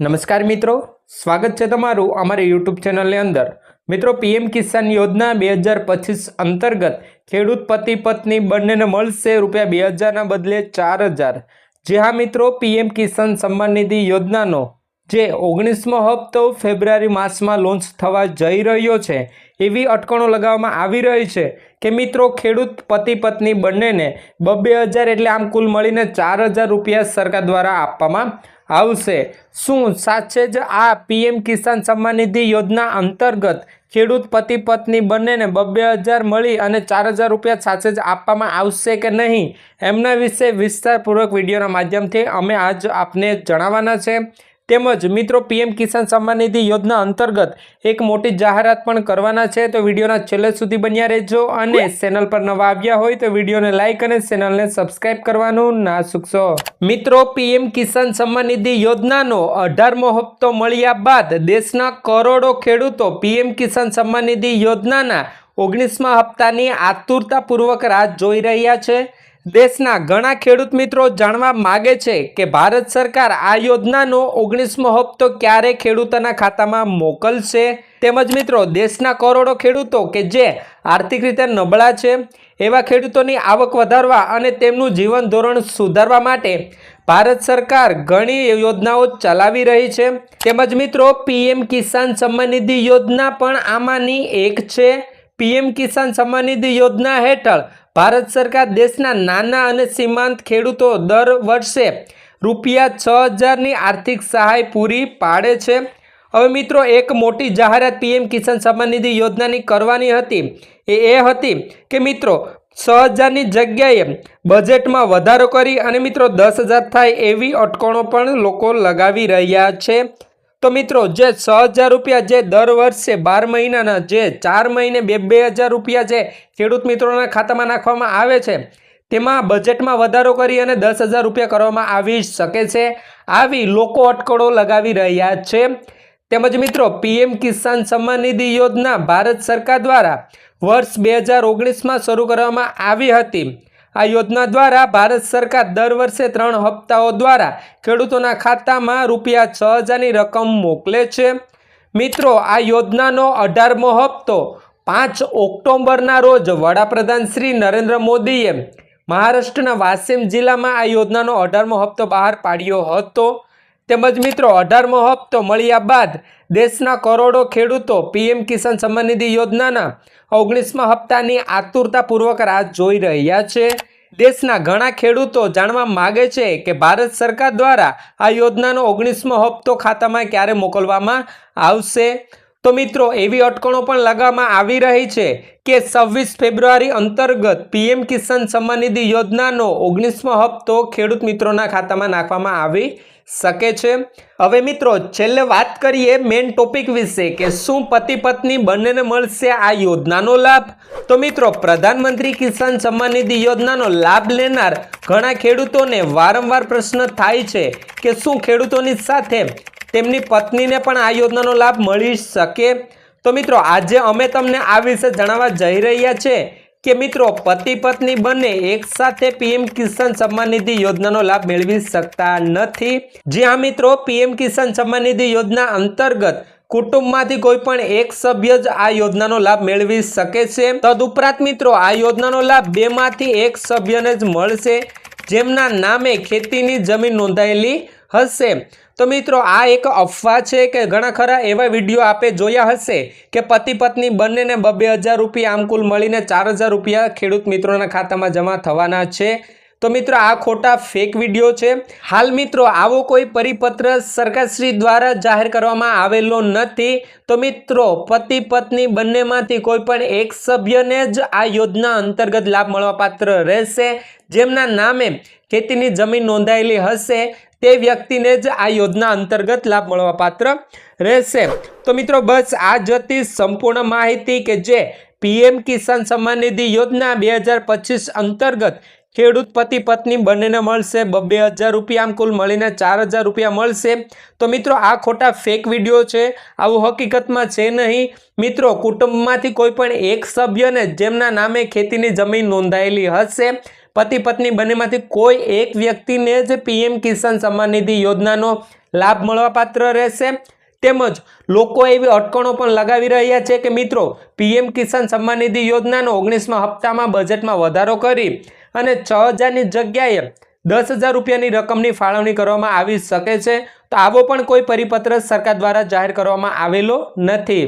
નમસ્કાર મિત્રો, સ્વાગત છે તમારું અમારી યુટ્યુબ ચેનલની અંદર. મિત્રો પીએમ કિસાન યોજના બે હજાર પચીસ અંતર્ગત ખેડૂત પતિ પત્ની બંનેને મળશે રૂપિયા બે હજારના બદલે ચાર હજાર. જે હા મિત્રો પીએમ કિસાન સન્માન નિધિ યોજનાનો જે ઓગણીસમો હપ્તો ફેબ્રુઆરી માસમાં લોન્ચ થવા જઈ રહ્યો છે, એવી અટકણો લગાવવામાં આવી રહી છે કે મિત્રો, ખેડૂત પતિ પત્ની બંનેને બબ્બે હજાર એટલે આમ કુલ મળીને ચાર હજાર રૂપિયા સરકાર દ્વારા આપવામાં આવશે. શું સાચે જ આ પીએમ કિસાન સન્માન નિધિ યોજના અંતર્ગત ખેડૂત પતિ પત્ની બંનેને બબ્બે હજાર મળી અને ચાર હજાર રૂપિયા સાથે જ આપવામાં આવશે કે નહીં? એમના વિશે વિસ્તારપૂર્વક વિડીયોના માધ્યમથી અમે આજ આપને જણાવવાના છે. તેમજ મિત્રો પીએમ કિસાન સન્માન નિધિ યોજના અંતર્ગત એક મોટી જાહેરાત પણ કરવાના છે. તો વિડીયોના છેલ્લે સુધી બન્યા રહેજો અને ચેનલ પર નવા આવ્યા હોય તો વિડીયોને લાઇક અને ચેનલને સબસ્ક્રાઇબ કરવાનું ના ચૂકશો મિત્રો, પીએમ કિસાન સન્માન નિધિ યોજનાનો અઢારમો હપ્તો મળ્યા બાદ દેશના કરોડો ખેડૂતો પીએમ કિસાન સન્માન નિધિ યોજનાના ઓગણીસમા હપ્તાની આતુરતાપૂર્વક રાહ જોઈ રહ્યા છે. દેશના ઘણા ખેડૂત મિત્રો જાણવા માગે છે કે ભારત સરકાર આ યોજનાનો ઓગણીસમો હપ્તો ક્યારે ખેડૂતોના ખાતામાં મોકલશે? તેમજ મિત્રો, દેશના કરોડો ખેડૂતો કે જે આર્થિક રીતે નબળા છે, એવા ખેડૂતોની આવક વધારવા અને તેમનું જીવન ધોરણ સુધારવા માટે ભારત સરકાર ઘણી યોજનાઓ ચલાવી રહી છે. તેમજ મિત્રો, પીએમ કિસાન સન્માન નિધિ યોજના પણ આમાંની એક છે. પીએમ કિસાન સન્માન નિધિ યોજના હેઠળ ભારત સરકાર દેશના નાના અને સીમાંત ખેડૂતો દર વર્ષે રૂપિયા છ હજારની આર્થિક સહાય પૂરી પાડે છે. હવે મિત્રો, એક મોટી જાહેરાત પીએમ કિસાન સન્માન નિધિ યોજનાની કરવાની હતી. એ એ હતી કે મિત્રો, છ હજારની જગ્યાએ બજેટમાં વધારો કરી અને મિત્રો દસ હજાર થાય એવી અટકણો પણ લોકો લગાવી રહ્યા છે. તો મિત્રો, જે છ હજાર રૂપિયા જે દર વર્ષે બાર મહિનાના જે ચાર મહિને બે બે હજાર રૂપિયા જે ખેડૂત મિત્રોના ખાતામાં નાખવામાં આવે છે, તેમાં બજેટમાં વધારો કરી અને દસ હજાર રૂપિયા કરવામાં આવી શકે છે. આવી લોકો અટકળો લગાવી રહ્યા છે. તેમજ મિત્રો, પીએમ કિસાન સન્માન નિધિ યોજના ભારત સરકાર દ્વારા વર્ષ બે હજાર ઓગણીસમાં શરૂ કરવામાં આવી હતી. આ યોજના દ્વારા ભારત સરકાર દર વર્ષે ત્રણ હપ્તાઓ દ્વારા ખેડૂતોના ખાતામાં રૂપિયા છ હજારની રકમ મોકલે છે. મિત્રો, આ યોજનાનો અઢારમો હપ્તો પાંચ ઓક્ટોબરના રોજ વડાપ્રધાન શ્રી નરેન્દ્ર મોદીએ મહારાષ્ટ્રના વાસિમ જિલ્લામાં આ યોજનાનો અઢારમો હપ્તો બહાર પાડ્યો હતો. તેમજ મિત્રો, અઢારમો હપ્તો મળ્યા બાદ દેશના કરોડો ખેડૂતો પીએમ કિસાન સન્માન નિધિ યોજનાના ઓગણીસમા હપ્તાની આતુરતાપૂર્વક રાહ જોઈ રહ્યા છે. દેશના ઘણા ખેડૂતો જાણવા માગે છે કે ભારત સરકાર દ્વારા આ યોજનાનો ઓગણીસમો હપ્તો ખાતામાં ક્યારે મોકલવામાં આવશે? તો મિત્રો, એવી અટકણો પણ લગાવવામાં આવી રહી છે કે છવ્વીસ ફેબ્રુઆરી અંતર્ગત પીએમ કિસાન સન્માન નિધિ યોજનાનો ઓગણીસમો હપ્તો ખેડૂત મિત્રોના ખાતામાં નાખવામાં આવી શકે છે. હવે મિત્રો, છેલ્લે વાત કરીએ મેઇન ટોપિક વિશે કે શું પતિ પત્ની બંનેને મળશે આ યોજનાનો લાભ? તો મિત્રો, પ્રધાનમંત્રી કિસાન સન્માન નિધિ યોજનાનો લાભ લેનાર ઘણા ખેડૂતોને વારંવાર પ્રશ્ન થાય છે કે શું ખેડૂતોની સાથે તેમની પત્નીને પણ આ યોજનાનો લાભ મળી શકે. તો મિત્રો, આજે અમે તમને આ વિશે જણાવવા જઈ રહ્યા છે કે મિત્રો પતિ પત્ની બંને એક સાથે પીએમ કિસાન સન્માન નિધિ યોજનાનો લાભ મેળવી શકતા નથી. જી હા મિત્રો પીએમ કિસાન સન્માન નિધિ યોજના અંતર્ગત કુટુંબમાંથી કોઈ પણ એક સભ્ય જ આ યોજનાનો લાભ મેળવી શકે છે. તદુપરાંત મિત્રો, આ યોજનાનો લાભ બેમાંથી એક સભ્યને જ મળશે, જેમના નામે ખેતીની જમીન નોંધાયેલી હશે. તો મિત્રો, આ એક અફવા છે કે ઘણા ખરા એવા વીડિયો આપે જોયા હશે કે પતિ પત્ની બંનેને બબ્બે હજાર રૂપિયા આમ કુલ મળીને ચાર હજાર રૂપિયા ખેડૂત મિત્રોના ખાતામાં જમા થવાના છે. તો મિત્રો, આ ખોટા ફેક વીડિયો છે. હાલ મિત્રો, આવો કોઈ પરિપત્ર સરકારશ્રી દ્વારા જાહેર કરવામાં આવેલો નથી. તો મિત્રો પતિ પત્ની બંનેમાંથી કોઈ પણ એક સભ્યને જ આ યોજના અંતર્ગત લાભ મળવાપાત્ર રહેશે. જેમના નામે ખેતીની જમીન નોંધાયેલી હશે. તે વ્યક્તિને જ આ યોજના અંતર્ગત લાભ મળવાપાત્ર રહેશે. તો મિત્રો, બસ આ જ હતી સંપૂર્ણ માહિતી કે જે પીએમ કિસાન સન્માન નિધિ યોજના બે હજાર પચીસ અંતર્ગત ખેડૂત પતિ પત્ની બંનેને મળશે. બબે હજાર રૂપિયા આમ કુલ મળીને ચાર હજાર રૂપિયા મળશે. તો મિત્રો, આ ખોટા ફેક વીડિયો છે. આવું હકીકતમાં છે નહીં. મિત્રો, કુટુંબમાંથી કોઈ પણ એક સભ્યને જેમના નામે ખેતીની જમીન નોંધાયેલી હશે પતિ પત્ની બંનેમાંથી કોઈ એક વ્યક્તિને જ પીએમ કિસાન સન્માન નિધિ યોજનાનો લાભ મળવાપાત્ર રહેશે. તેમજ લોકો એવી અટકણો પણ લગાવી રહ્યા છે કે મિત્રો, પીએમ કિસાન સન્માન નિધિ યોજનાનો ઓગણીસમા હપ્તામાં બજેટમાં વધારો કરી અને છ હજારની જગ્યાએ દસ હજાર રૂપિયાની રકમની ફાળવણી કરવામાં આવી શકે છે. તો આવો પણ કોઈ પરિપત્ર સરકાર દ્વારા જાહેર કરવામાં આવેલો નથી.